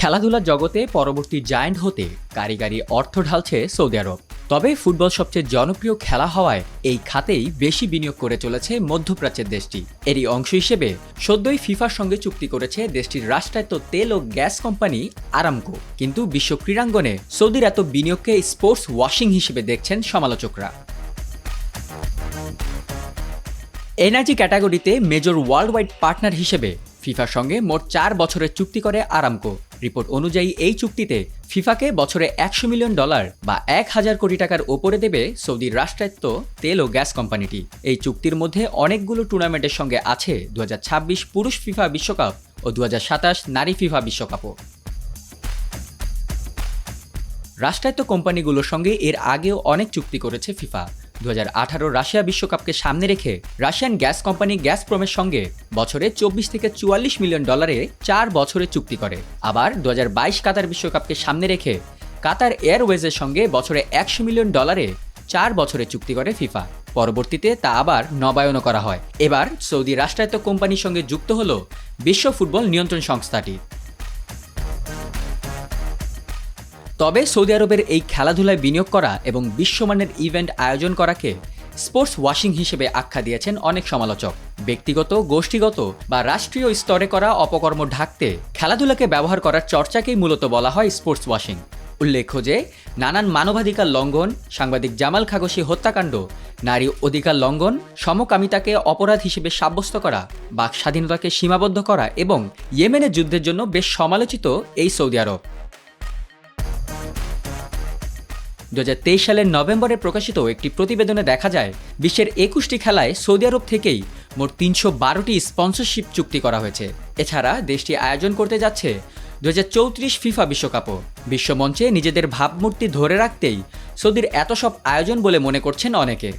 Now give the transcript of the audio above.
খেলাধুলার জগতে পরবর্তী জায়ান্ট হতে কারিগরি অর্থ ঢালছে সৌদি আরব। তবে ফুটবল সবচেয়ে জনপ্রিয় খেলা হওয়ায় এই খাতেই বেশি বিনিয়োগ করে চলেছে মধ্যপ্রাচ্যের দেশটি। এরই অংশ হিসেবে সদ্যই ফিফার সঙ্গে চুক্তি করেছে দেশটির রাষ্ট্রায়ত্ত তেল ও গ্যাস কোম্পানি আরামকো। কিন্তু বিশ্ব ক্রীড়াঙ্গনে সৌদির এত বিনিয়োগকে স্পোর্টস ওয়াশিং হিসেবে দেখছেন সমালোচকরা। এনার্জি ক্যাটাগরিতে মেজর ওয়ার্ল্ড ওয়াইড পার্টনার হিসেবে ফিফার সঙ্গে মোট চার বছরের চুক্তি করে আরামকো। রিপোর্ট অনুযায়ী এই চুক্তিতে ফিফাকে বছরে একশো মিলিয়ন ডলার বা এক হাজার কোটি টাকার ওপরে দেবে সৌদির রাষ্ট্রায়ত্ত তেল ও গ্যাস কোম্পানিটি। এই চুক্তির মধ্যে অনেকগুলো টুর্নামেন্টের সঙ্গে আছে দু হাজার ছাব্বিশ পুরুষ ফিফা বিশ্বকাপ ও দু হাজার সাতাশ নারী ফিফা বিশ্বকাপও। রাষ্ট্রায়ত্ত কোম্পানিগুলোর সঙ্গে এর আগেও অনেক চুক্তি করেছে ফিফা। দু হাজার আঠারো রাশিয়া বিশ্বকাপকে সামনে রেখে রাশিয়ান গ্যাস কোম্পানি গ্যাস প্রমের সঙ্গে বছরে চব্বিশ থেকে চুয়াল্লিশ মিলিয়ন ডলারে চার বছরে চুক্তি করে। আবার দু হাজার বাইশ কাতার বিশ্বকাপকে সামনে রেখে কাতার এয়ারওয়েজের সঙ্গে বছরে একশো মিলিয়ন ডলারে চার বছরে চুক্তি করে ফিফা। পরবর্তীতে তা আবার নবায়নও করা হয়। এবার সৌদি রাষ্ট্রায়ত্ত কোম্পানির সঙ্গে যুক্ত হল বিশ্ব ফুটবল নিয়ন্ত্রণ সংস্থাটি। তবে সৌদি আরবের এই খেলাধুলায় বিনিয়োগ করা এবং বিশ্বমানের ইভেন্ট আয়োজন করাকে স্পোর্টস ওয়াশিং হিসেবে আখ্যা দিয়েছেন অনেক সমালোচক। ব্যক্তিগত, গোষ্ঠীগত বা রাষ্ট্রীয় স্তরে করা অপকর্ম ঢাকতে খেলাধুলাকে ব্যবহার করার চর্চাকেই মূলত বলা হয় স্পোর্টস ওয়াশিং। উল্লেখ্য যে, নানান মানবাধিকার লঙ্ঘন, সাংবাদিক জামাল খাগোশি হত্যাকাণ্ড, নারী অধিকার লঙ্ঘন, সমকামিতাকে অপরাধ হিসেবে সাব্যস্ত করা, বাক স্বাধীনতাকে সীমাবদ্ধ করা এবং ইয়েমেনের যুদ্ধের জন্য বেশ সমালোচিত এই সৌদি আরব। দু হাজার তেইশ সালের নভেম্বরে প্রকাশিত একটি প্রতিবেদনে দেখা যায়, বিশ্বের একুশটি খেলায় সৌদি আরব থেকেই মোট তিনশো বারোটি স্পন্সরশিপ চুক্তি করা হয়েছে। এছাড়া দেশটি আয়োজন করতে যাচ্ছে দু চৌত্রিশ ফিফা বিশ্বকাপও। বিশ্বমঞ্চে নিজেদের ভাবমূর্তি ধরে রাখতেই সৌদির এত সব আয়োজন বলে মনে করছেন অনেকে।